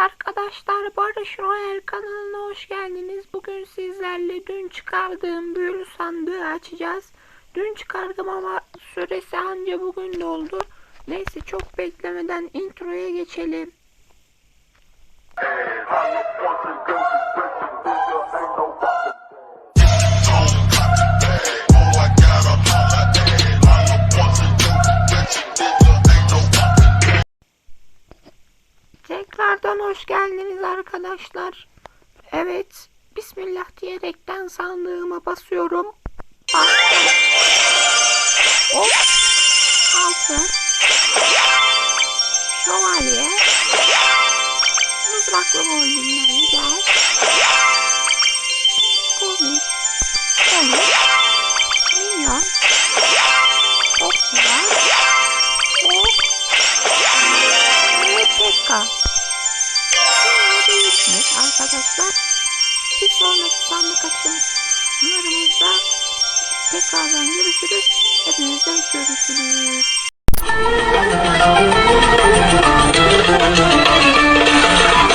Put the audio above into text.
arkadaşlar Barış Royal kanalına hoş geldiniz. Bugün sizlerle dün çıkardığım büyülü sandığı açacağız. Dün çıkardım ama süresi anca bugün doldu. Neyse çok beklemeden introya geçelim. Tekrardan hoş geldiniz arkadaşlar. Evet, Bismillah diyerekten sandığıma basıyorum. Bastım. Hop. Altın. Şövalye. Mızraklı golden gel. Komik. Komik. Minyon. Oklar. Ok. Ve tekrar. Evet arkadaşlar bir sonraki sandık açılımlarımızda tekrardan görüşürüz. Hepinize görüşürüz.